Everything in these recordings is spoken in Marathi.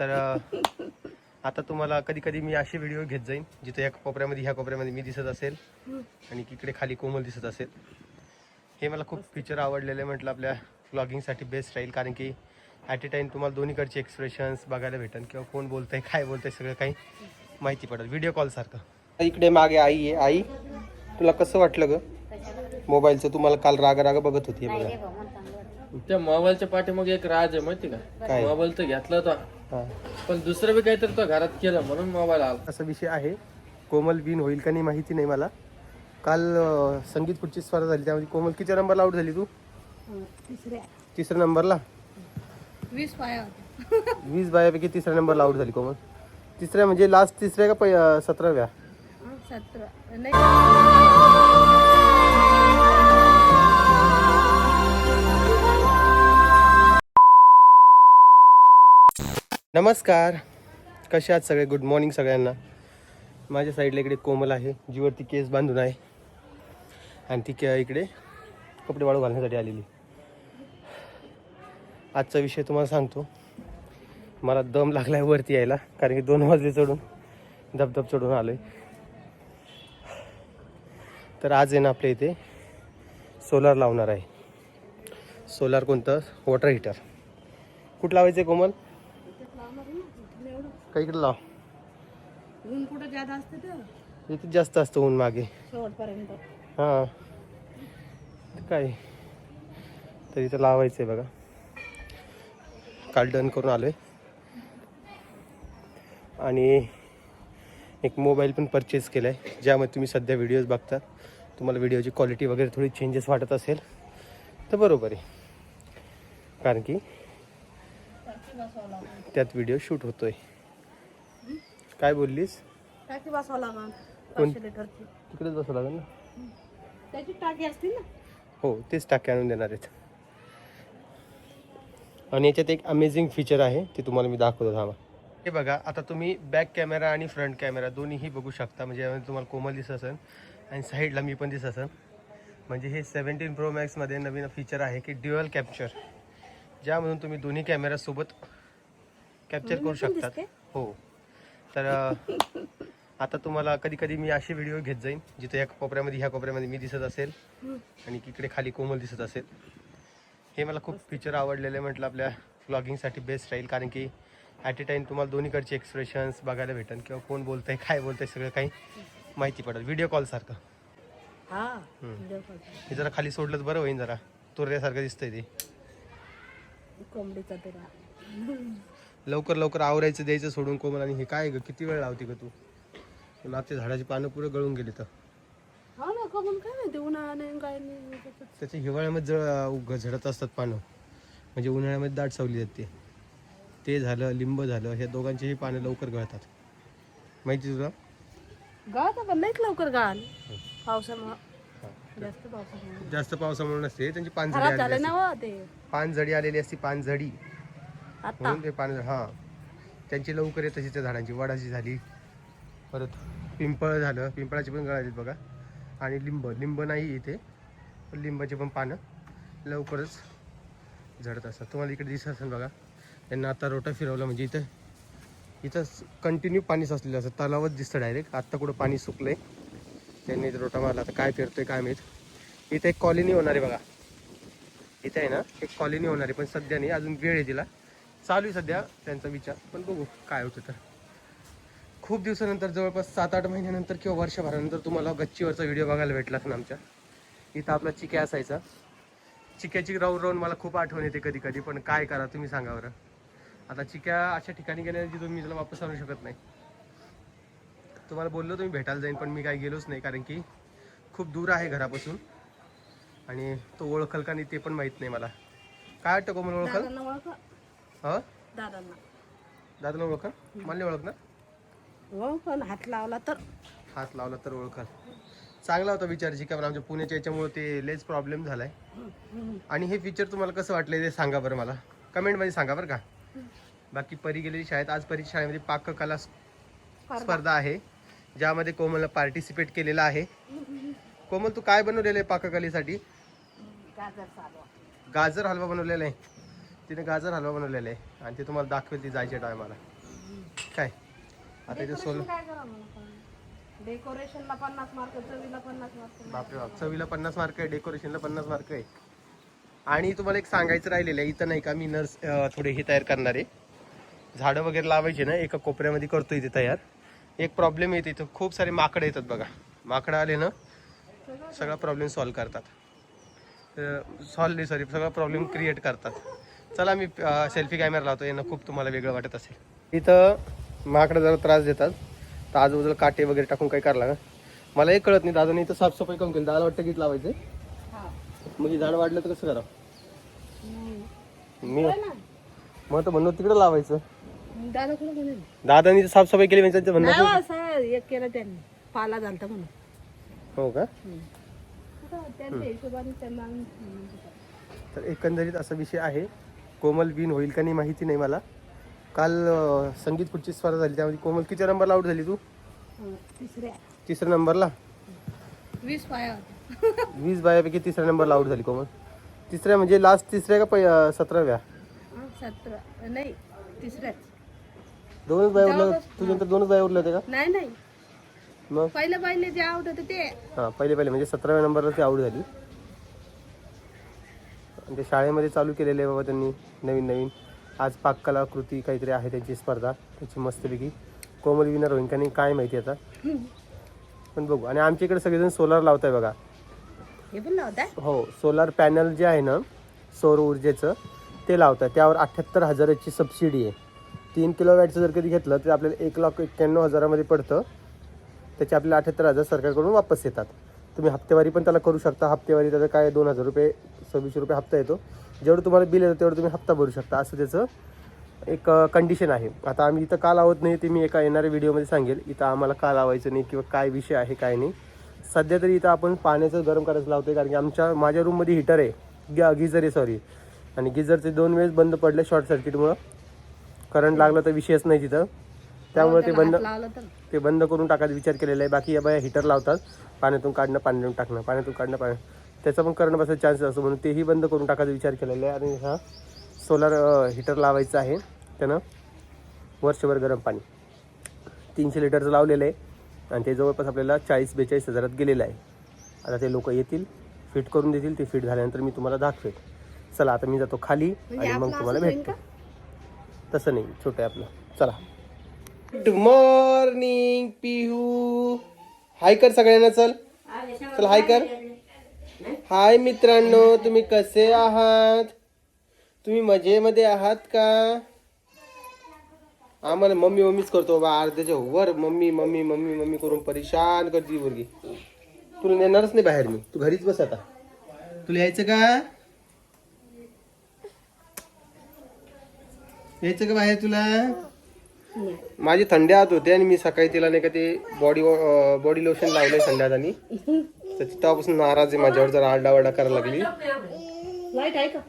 तर आता तुम्हाला कधी कधी मी असे व्हिडिओ घेत जाईन जिथे या कोपऱ्यामध्ये ह्या कोपऱ्यामध्ये मी दिसत असेल आणि इकडे खाली कोमल दिसत असेल. हे मला खूप फीचर आवडलेलं आहे म्हटलं आपल्या ब्लॉगिंगसाठी बेस्ट राहील कारण की ॲट ए टाईम तुम्हाला दोन्हीकडचे एक्सप्रेशन्स बघायला भेटेल किंवा कोण बोलतंय काय बोलतंय सगळं काही माहिती पडेल. व्हिडिओ कॉलसारखं इकडे मागे आई आहे. आई तुला कसं वाटलं ग? मोबाईलचं? तुम्हाला काल राग राग बघत होती बघा. त्या मोबाईलच्या पाठीमागे एक राज आहे माहिती का? मोबाईल तर घेतला होता. पण दुसरं बी काहीतरी तो घरात केलं म्हणून मोबाईल आला. असा विषय आहे. कोमल विन होईल का नाही माहिती नाही मला. काल अं, संगीत खुर्ची स्पर्धा झाली. त्यामध्ये कोमल किती नंबरला आउट झाली तू? तिसऱ्या. तिसऱ्या नंबरला? वीस पाया होत्या. वीस बायापैकी तिसऱ्या नंबरला आउट झाली कोमल. तिसऱ्या म्हणजे लास्ट तिसऱ्या का पै अं, सतराव्या? हं, सतरा. नाही नमस्कार. कसे आहात सगळे? गुड मॉर्निंग सगळ्यांना. माझ्या साईडला इकडे कोमल आहे. जीवरती केस बांधून आहे. आणि ती के- इकडे कपडे वाळू घालण्यासाठी आलेली. आजचा विषय तुम्हाला सांगतो. मला दम लागला आहे वरती यायला कारण की दोन वाजले चढून. धबधब चढून आलो आहे तर आज आहे ना आपल्या इथे सोलार लावणार आहे. सोलार कोणतं? वॉटर हीटर कुठं लावायचं आहे कोमल? का इकडे लाव. ऊन कुठं जादा असते तर? इथे जास्त असतं ऊन मागे. शेवटपर्यंत. हां. काय? तर इथं लावायचं आहे बघा. काल डन करून आलो आहे आणि एक मोबाईल पण परचेस केला आहे ज्यामध्ये तुम्ही सध्या व्हिडिओज बघता तुम्हाला व्हिडिओची क्वालिटी वगैरे थोडी चेंजेस वाटत असेल तर बरोबर आहे. कारण की त्यात व्हिडिओ शूट होतोय. काय बोललीस? टाकी बसवा लागल कोण? पाचशे लिटरची. तिकडेच बसावं लागेल ना? त्याची टाकी असते ना? हो तेच टाके आणून देणार आहेत. आणि याच्यात एक अमेझिंग फीचर आहे ते तुम्हाला मी दाखवतो थांबा. हे बघा आता तुम्ही बॅक कॅमेरा आणि फ्रंट कॅमेरा दोन्हीही बघू शकता. म्हणजे यामध्ये तुम्हाला कोमल दिसत असेल आणि साईडला मी पण दिसत असेल. म्हणजे हे सेवन्टीन प्रो मॅक्समध्ये नवीन फीचर आहे की ड्युअल कॅप्चर ज्यामधून तुम्ही दोन्ही कॅमेरासोबत कॅप्चर करू शकतात. हो. तर आता तुम्हाला कधी कधी मी असे व्हिडिओ घेत जाईन जिथे या कोपऱ्यामध्ये ह्या कोपऱ्यामध्ये मी दिसत असेल आणि इकडे खाली कोमल दिसत असेल. हे मला खूप फीचर आवडलेलं आहे म्हटलं आपल्या व्लॉगिंगसाठी बेस्ट राहील कारण की ॲट ए टाईम तुम्हाला दोन्हीकडचे एक्सप्रेशन्स बघायला भेटेल किंवा कोण बोलतंय काय बोलतंय सगळं काही माहिती पडेल. व्हिडिओ कॉलसारखं हा हे जरा खाली सोडलं बरं होईन जरा. तोरल्यासारखं दिसतंय ते. कोंबडीचा लवकर लवकर आवरायचं द्यायचं सोडून कोमल आणि हे काय ग किती वेळ लावते का तू? मागच्या झाडाची पानं पुरे गळून गेली तर. हा ना कमून काय माहिती उन्हाळ्याने काय नाही त्याच्या हिवाळ्यामध्ये जळ झडत असतात पानं. म्हणजे उन्हाळ्यामध्ये दाट सावली जाते ते. झालं लिंब झालं ह्या दोघांचीही पानं लवकर गळतात. माहिती तुला? गाळ पण नाहीच लवकर गाळ पावसामुळं. जास्त पावसामुळे. जास्त पावसामुळे नसते त्यांची पान खराब झडी झालं आलेली असते. हो ते. पान झडी आलेली असते पान झडी आता. म्हणून ते पानं हां. त्यांची लवकर येत असे त्या झाडांची. वडाची झाली. परत पिंपळ झालं. पिंपळाची पण गळाली बघा. आणि लिंब. लिंब नाही इथे. पण लिंबाची पण पानं लवकरच झडत असतात. तुम्हाला इकडे दिसत असेल बघा. त्यांना आता रोटा फिरवला म्हणजे इथं इथं कंटिन्यू पाणी साचलेलं असतं. तलावच दिसतं डायरेक्ट आत्ता कुठं पाणी सुकलंय. त्यांनी इथं रोटा मारला. आता काय फिरतोय काय माहीत. इथं एक कॉलनी होणार आहे बघा. इथं आहे ना? एक कॉलनी होणार आहे. पण सध्या नाही. अजून वेळ आहे तिला. चालू आहे सध्या त्यांचा विचार. पण बघू काय होतं तर. खूप दिवसानंतर जवळपास सात आठ महिन्यानंतर किंवा वर्षभरानंतर तुम्हाला गच्चीवरचा व्हिडिओ बघायला भेटला ना आमच्या. इथं आपला चिक्या असायचा. चिक्याची राहून राहून मला खूप आठवण येते कधी कधी पण काय करा तुम्ही सांगा बरं. आता चिक्या अशा ठिकाणी गेल्या जिथून मी त्याला वापस आणू शकत नाही. तुम्हाला बोललो तुम्ही भेटायला जाईन पण मी काही गेलोच नाही कारण की खूप दूर आहे घरापासून. आणि तो ओळखल का नाही ते पण माहीत नाही मला. काय वाटतं कोमल ओळखल? हा? दादांना. दादाला ओळखल मला नाही हो पण हात लावला तर. हात लावला तर ओळखल चांगला होता विचार जी पण आमच्या पुण्याच्या याच्यामुळे ते लेच प्रॉब्लेम झालाय. आणि हे फीचर तुम्हाला कसं वाटलं ते सांगा बरं मला. कमेंटमध्ये सांगा बरं का? बाकी परी गेलेली शाळेत आज परीच्या शाळेमध्ये पाककला स्पर्धा. आहे ज्यामध्ये कोमलनं पार्टिसिपेट केलेला आहे. कोमल तू काय बनवलेलं आहे पाककलेसाठी? गाजर हलवा बनवलेला आहे. तिने गाजर हलवा बनवलेला आहे. आणि ते तुम्हाला दाखवेल ती जायच्या टायमाला. काय? आता इथे सोल डेकोरेशनला पन्नास मार्क चवीला पन्नास मार्क बापरे बाप चवीला पन्नास मार्क आहे डेकोरेशनला पन्नास मार्क आहे. आणि तुम्हाला एक सांगायचं राहिलेलं आहे इथं नाही का मी नर्स थोडे हे तयार करणार आहे. झाडं वगैरे लावायचे ना एका कोपऱ्यामध्ये करतो इथे तयार. एक प्रॉब्लेम येते इथं खूप सारे माकडं येतात बघा. माकडं आले ना सगळा प्रॉब्लेम सॉल्व करतात. सॉल्व सॉरी सगळा प्रॉब्लेम क्रिएट करतात. चला मी सेल्फी कॅमेरा लावतो. यांना खूप तुम्हाला वेगळं वाटत असेल. इथं माकडं जरा त्रास देतात. तर आजूबाजूला काटे वगैरे टाकून काही करायला का मला एक कळत नाही दादाने इथं साफसफाई करून केली. दादा वाटतं गीत लावायचं? हा. मग हे झाड वाढलं तर कसं करा नाही. मी मग तर म्हणणं तिकडे लावायचं. दादानी साफसफाई केली म्हणजे त्यांचं म्हणणं एक केलं त्यांनी. पाला झालता म्हणून. हो का? म्हणून. तर एकंदरीत असा विषय आहे. कोमल विन होईल का नाही माहिती नाही मला. काल संगीत खुर्ची स्पर्धा झाली त्यामध्ये कोमल किती नंबरला आउट झाली तू? तिसऱ्या. तिसऱ्या नंबरला? वीस पाया होत्या. वीस बायापैकी तिसऱ्या नंबरला आउट झाली कोमल. तिसऱ्या म्हणजे लास्ट तिसऱ्या का सतराव्या? हं, सतरा. नाही तिसऱ्याच. दोनच बाया उरल्या तुझ्यानंतर दोनच बाया उरल्या होत्या नाही नाही. का मग? पहिले पहिले जे आउट होते ते. हां पहिले पहिले म्हणजे सतराव्या नंबरला ती आउट झाली. ते शाळेमध्ये चालू केलेले आहे बाबा त्यांनी नवीन नवीन. आज पाककलाकृती काहीतरी आहे त्यांची स्पर्धा त्याची मस्तपैकी. कोमल विनर नाही काय माहिती आता? पण बघू. आणि आमच्या इकडे सगळेजण सोलार लावत आहे बघा. हे पण लावताय? हो सोलार पॅनल जे आहे ना सौर ऊर्जेचं ते लावतात त्यावर अठ्ठ्याहत्तर हजाराची सबसिडी आहे. तीन किलो वॅटचं जर कधी घेतलं तर आपल्याला एक लाख एक्क्याण्णव हजारामध्ये पडतं. त्याचे आपल्याला अठ्ठ्याहत्तर हजार सरकारकडून वापस येतात. तुम्ही हप्तेवारी पण त्याला करू शकता. हप्तेवारी त्याचा काय दोन हजार रुपये सव्वीसशे रुपये हप्ता येतो. जेवढं तुम्हाला बिल येतं तेवढं तुम्ही हप्ता भरू शकता. असं त्याचं एक कंडिशन आहे. आता आम्ही इथं का लावत नाही ते मी एका येणाऱ्या व्हिडिओमध्ये सांगेल. इथं आम्हाला का लावायचं नाही किंवा काय विषय आहे काय नाही. सध्या तरी इथं आपण पाण्याचं गरम करायचं लावतोय कारण की आमच्या माझ्या रूममध्ये हिटर आहे. ग गिझर आहे सॉरी आणि गिझरचे दोन वेळेस बंद पडले शॉर्ट सर्किटमुळं करंट लागलं तर विषयच नाही तिथं. त्यामुळे ते बंद ते बंद करून टाकायचा विचार केलेला आहे. बाकी या बाया हिटर लावतात. पाण्यातून काढणं पाण्यातून टाकणं पाण्यातून काढणं पाण्या त्याचा पण करंट बसायचा चान्सेस असतो म्हणून तेही बंद करून टाकायचा विचार केलेला आहे. आणि हा सोलार हिटर लावायचं आहे. त्यानं वर्षभर गरम पाणी. तीनशे लिटरचं लावलेलं आहे. आणि ते जवळपास आपल्याला चाळीस बेचाळीस हजारात गेलेलं आहे. आता ते लोक येतील फिट करून देतील. ते फिट झाल्यानंतर मी तुम्हाला दाखवेल. चला आता मी जातो खाली आणि मग तुम्हाला भेटतो. तसं नाही छोटं आहे आपलं. चला. गुड मॉर्निंग पिहू. हाय कर सगळ्यांना चल. चल हाय कर. हाय मित्रांनो तुम्ही कसे आहात? तुम्ही मजेमध्ये आहात का? आम्हाला मम्मी मम्मीच करतो बा अर्ध्याच्या वर. मम्मी मम्मी मम्मी मम्मी करून परेशान करते मुलगी तुला नेणारच नाही बाहेर मी. तू घरीच बस आता. तुला यायचं का? यायचं का बाहेर तुला? माझी थंडी हात होते आणि मी सकाळी तिला नाही का ते बॉडी बॉडी लोशन लावलंय थंड्यात आणि. तर तेव्हापासून नाराज आहे माझ्यावर जरा आरडाओरडा करायला लागली. लाइट आहे का?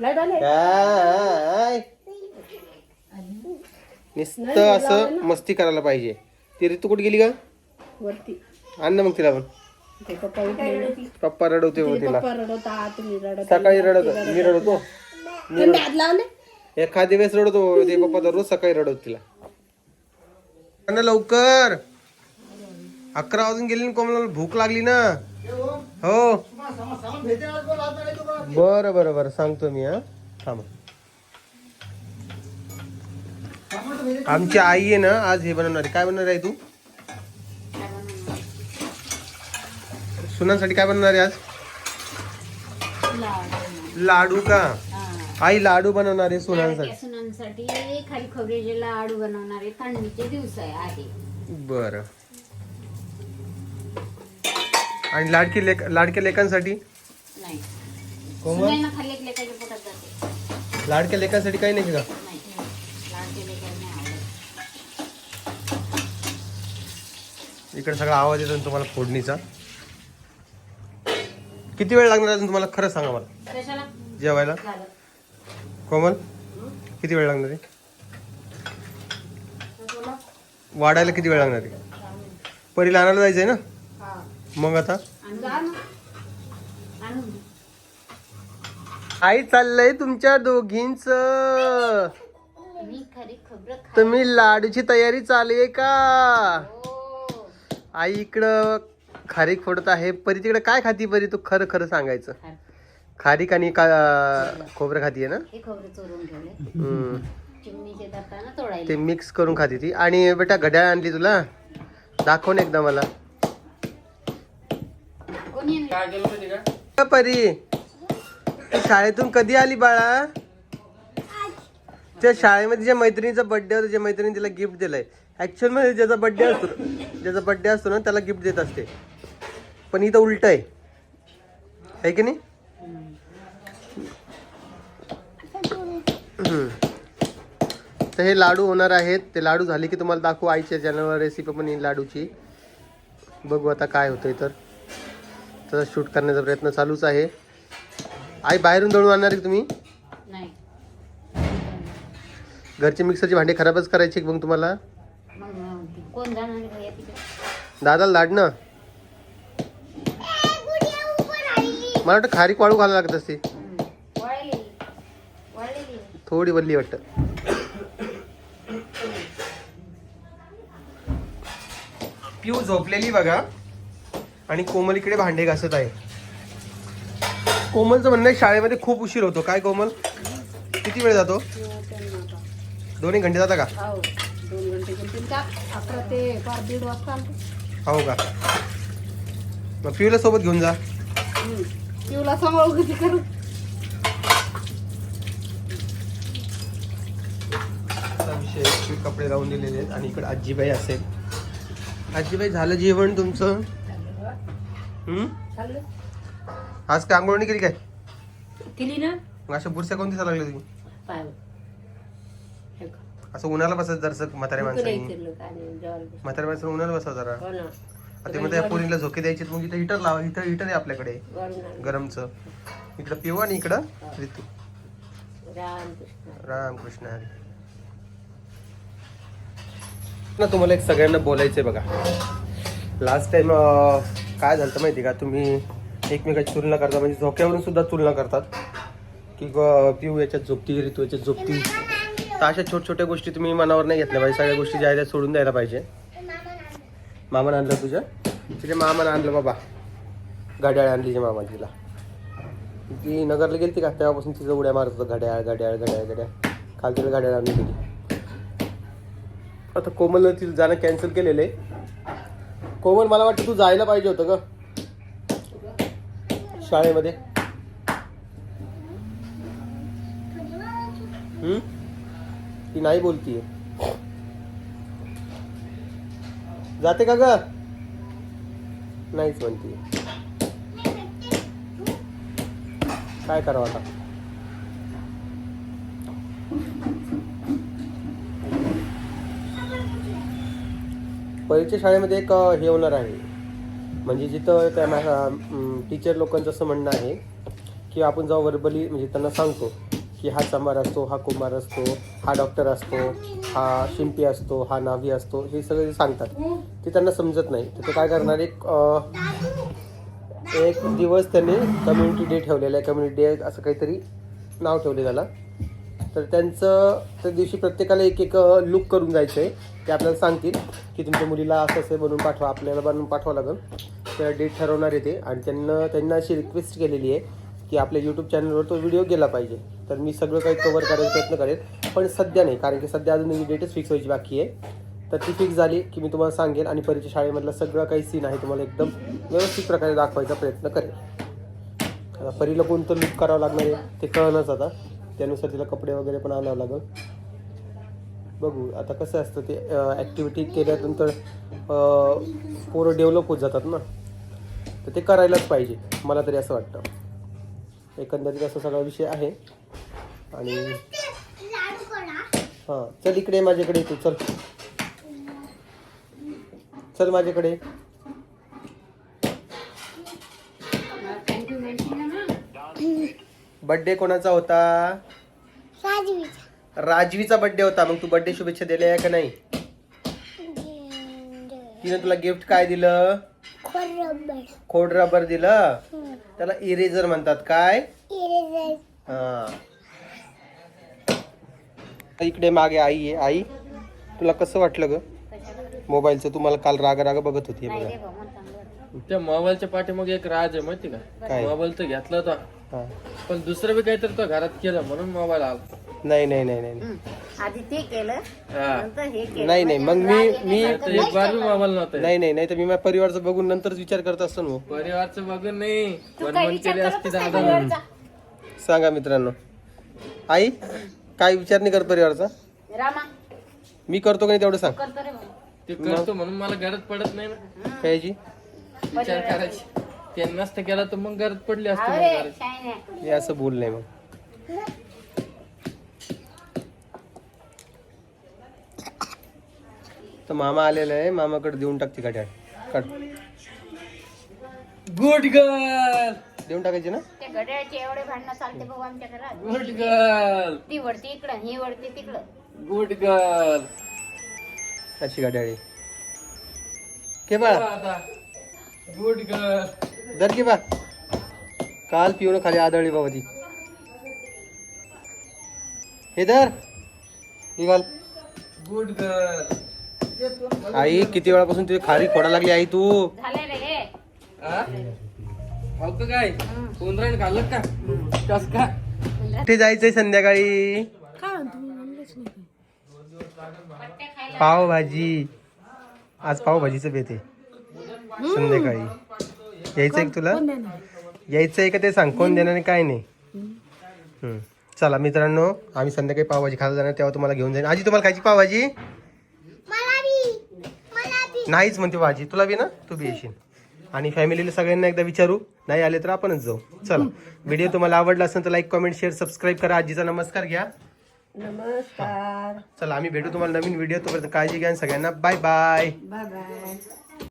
लाइट आले काय? नुसतं असं मस्ती करायला पाहिजे. ती ऋतू कुठे गेली का वरती. आण ना मग तिला पण. ते पप्पा रडवते तिला. पप्पा रडवता तुम्ही रडत सकाळी रडत मी रडवतो लावले एखाद्या वेळेस रडवतो ते पप्पा दररोज सकाळी रडवतो तिला. ना लवकर. अकरा वाजून गेली ना कोमला भूक लागली ना. हो. बरं बरं बरं सांगतो मी हा. थांब. आमची आई आहे ना आज हे बनवणार आहे. काय बनवणार आहे तू? सुनांसाठी काय बनवणार आहे आज? लाडू का? आई लाडू बनवणार आहे सुनांसाठी सुनांसाठी खाली खोबऱ्याचे लाडू बनवणारे थंडीचे दिवस आहे. आहे बर. आणि लाडकी लेक लाडक्या लेकांसाठी नाही. कोमल? सुनाईना खाल्ले की लेकाच्या पोटात जाते. लाडक्या लेकांसाठी काही नाही का? नाही. लाडके लेकर नाही आवडत. इकडे सगळा आवाज येतो ना तुम्हाला फोडणीचा. किती वेळ लागणार अजून तुम्हाला? खरं सांगा मला. कशाला? जेवायला? झालं. कोमल किती वेळ लागणार आहे? वाढायला किती वेळ लागणार आहे? परीला आणायला जायचंय ना? मग आता? आई चाललंय तुमच्या दोघींच. तुम्ही लाडूची तयारी चालू आहे का? आई इकडं खारीक फोडत आहे. परी तिकडे काय खाती परी? तू खरं खरं सांगायचं. खारीक आणि का खोबरं खातीये ना? हे खोबरं चोरून ठेवले हम्म. चिमणीचे दाताना ते तोडायला मिक्स करून खाती ती. आणि बेटा घड्याळ आणली तुला? दाखव ना एकदा मला. कोणी आणलं? काय केलं माहिती का? अ, परी? तू शाळेतून कधी आली बाळा? त्या शाळेमध्ये ज्या मैत्रिणीचा बर्थडे होता ज्या मैत्रिणी तिला गिफ्ट दिलंय. ऍक्च्युअलमध्ये ज्याचा बर्थडे असतो ज्याचा बर्थडे असतो ना त्याला गिफ्ट देत असते. पण इथं उलट आहे. है की नाही हम्म. तर हे लाडू होणार आहेत. ते लाडू झाले की तुम्हाला दाखवू आईच्या चॅनलवर रेसिपी पण येईल लाडूची. बघू आता काय होतंय तर. तर शूट करण्याचा प्रयत्न चालूच आहे. आई बाहेरून दळून आणणार आहे तुम्ही? नाही. घरचे मिक्सरचे भांडे खराबच करायचे मग तुम्हाला? मग अं, कोण जाणार आहे भैया तिकडे दादाला लाडणं मला वाटतं खारीक वाळू घालायला लागत असते हम्म. वाळलेली. वाळलेली. थोडी वल्ली वाटतं. पिऊ झोपलेली बघा. आणि कोमल इकडे भांडे घासत आहे. कोमलचं म्हणणं आहे शाळेमध्ये खूप उशीर होतो. काय कोमल? किती वेळ जातो? दोन्ही घंटे जाता का? हो का हो का? मग पिऊला सोबत घेऊन जा. पिऊला करू कपडे लावून दिलेले आहेत आणि इकडे आजीबाई असेल. आजीबाई झालं जेवण तुमचं? हम्म? चाललं आज काय आंघोळ नाही केली काय? केली ना. मग अशा बुरस्या कोण दिसायला लागल्या तुम्ही? पाय असं उन्हाला बसत जरसं म्हाताऱ्या माणसाने. हो म्हाताऱ्या माणसाने उन्हाला बसावं जरा. ना. आता मध्ये पोरीला झोके द्यायचे मग इथं हिटर लावा इथं हिटर आहे आपल्याकडे. गरमचं. इकडं पिऊ आणि इकडं ऋतू. रामकृष्ण हरी. ना तुम्हाला एक सगळ्यांना बोलायचंय बघा. लास्ट टाइम काय झालं माहिती का? तुम्ही एकमेकाची तुलना करता म्हणजे झोक्यावरून सुद्धा तुलना करतात. की ग पिऊ याच्यात झोपती ऋतू याच्यात झोपती. तर अशा छोट्या छोट्या गोष्टी तुम्ही मनावर नाही घेतल्या पाहिजे. सगळ्या गोष्टी ज्या आहेत सोडून द्यायला पाहिजे. मामानं आणलं तुझ्या तिथे मामान आणलं बाबा. घड्याळ आणली तिच्या मामा तिला. ती नगरला गेली का? तेव्हापासून तिचं उड्या मारत होतं. घड्याळ घड्याळ घड्याळ घड्याळ. काल तिला घड्याळ आणली गेली आता कोमलनं तिला जाणं कॅन्सल केलेलं आहे. कोमल मला वाटतं तू जायला पाहिजे होतं ग. शाळेमध्ये. ती नाही बोलतीये. जाते का ग? नाहीच म्हणतीये. काय करावं आता? परीक्षा शाळेमध्ये एक हे होणार आहे. म्हणजे जिथं त्या टीचर लोकांचं असं म्हणणं आहे की आपण जेव्हा वर्बली म्हणजे त्यांना सांगतो की हा चंबार असतो हा कुंभार असतो हा डॉक्टर असतो हा शिंपी असतो हा नावी असतो हे सगळं जे सांगतात ते त्यांना समजत नाही. तर ते काय करणार एक एक दिवस त्यांनी कम्युनिटी डे ठेवलेला आहे. कम्युनिटी डे असं काहीतरी नाव ठेवले त्याला. तर त्यांचं त्या दिवशी प्रत्येकाला एक एक लुक करून जायचं आहे ते आपल्याला सांगतील की तुमच्या मुलीला असं असं बनवून पाठवा आपल्याला बनवून पाठवा लागेल. तर डेट ठरवणार आहे ते. आणि त्यांना त्यांना अशी रिक्वेस्ट केलेली आहे की आपल्या यूट्यूब चॅनलवर तो व्हिडिओ गेला पाहिजे. तर मी सगळं काही कवर करायचा प्रयत्न करेन. पण सध्या नाही कारण की सध्या अजून ही डेटच फिक्स व्हायची बाकी आहे. तर ती फिक्स झाली की मी तुम्हाला सांगेन आणि परीक्षा शाळेमधला सगळं काही सीन आहे तुम्हाला एकदम व्यवस्थित प्रकारे दाखवायचा प्रयत्न करेन. आता परीला कोणतं लूक करावं लागणार आहे ते कळणंच आता. त्यानुसार तिला कपडे वगैरे पण आणावं लागेल. बघू आता कसं असतं ते ॲक्टिव्हिटी केल्यानंतर पोरं डेव्हलप होत जातात ना. तर ते करायलाच पाहिजे मला तरी असं वाटतं. एकंदरीत असा सगळा विषय आहे. आणि हां चल इकडे माझ्याकडे तू चल. चल माझ्याकडे. बर्थडे कोणाचा होता? राजवीचा. बर्थडे होता. मग तू बर्थडे शुभेच्छा दिल्या आहे का नाही? तिने तुला गिफ्ट काय दिलं? खोड रबर. दिलं? त्याला इरेजर म्हणतात. काय? हा. इकडे मागे आई आहे. आई तुला कसं वाटलं ग? मोबाईलचं? तुम्हाला काल राग राग बघत होती. बघा. त्या मोबाईलच्या पाठीमागे एक राज आहे माहिती का? काय? मोबाईल तर घेतला होता. हा. पण दुसरं बी काहीतरी तो घरात केलं म्हणून मोबाईल आला. नाही नाही नाही नाही. हं. आधी ते केलं हा. नंतर हे केलं. नाही नाही मग मी मी तर एक बार बी मोबाईल नव्हता. नाही नाही नाही तर मी माझ्या परिवारचं बघून नंतरच विचार करत असतो ना भाऊ. परिवारचं बघून नाही. वन विचार केली असती नाही दादा? सांगा मित्रांनो. आई काय विचार नाही कर परिवारचा? रामा. मी करतो का नाही तेवढं सांग. करतो रे भाऊ. ते करतो म्हणून मला गरज पडत नाही ना. कायची विचार करायची. ते नसतं केला तर मग गरज पडली असती मग करायची. हे असं बोल नाही मग. तर मामा आलेला आहे मामाकडे देऊन टाकते गाड्या काढ. गुड गर्ल देऊन टाकायची ना? त्या घड्याळचे एवढे भांडणं चालते भाऊ आमच्या घरात. गुड गर्ल ती वरती इकडं ही वरती तिकडं. गुड गर्ल अशी गाडी आली के बाळा. गुड गर्ल दर की बा. काल पिऊन खाली आदळली बाबा ती. हे धर. ही घाल गुड गर्ल. आई किती वेळापासून तुझी खारी खोडा लागली आई तू? झालंय रे का काय? खाल्लं का? कस का? कुठे जायचंय संध्याकाळी? पावभाजी. आज पावभाजीचं बेत संध्याकाळी. यायचंय का तुला? यायचंय का ते सांग? कोण देणार आणि काय नाही? हम्म. चला मित्रांनो आम्ही संध्याकाळी पावभाजी खायला जाणार तेव्हा तुम्हाला घेऊन जाईन. आजी तुम्हाला खायची पावभाजी? नाहीच म्हणते भाजी. तुला बी ना? तू बी येशील. आणि फॅमिलीला सगळ्यांना एकदा विचारू. नाही आले तर आपणच जाऊ. चला व्हिडिओ तुम्हाला आवडला असेल तर लाईक कमेंट शेअर सबस्क्राईब करा. आजीचा नमस्कार घ्या. नमस्कार. चला आम्ही भेटू तुम्हाला नवीन व्हिडिओ तोपर्यंत काळजी घ्या आणि सगळ्यांना बाय बाय बाय बाय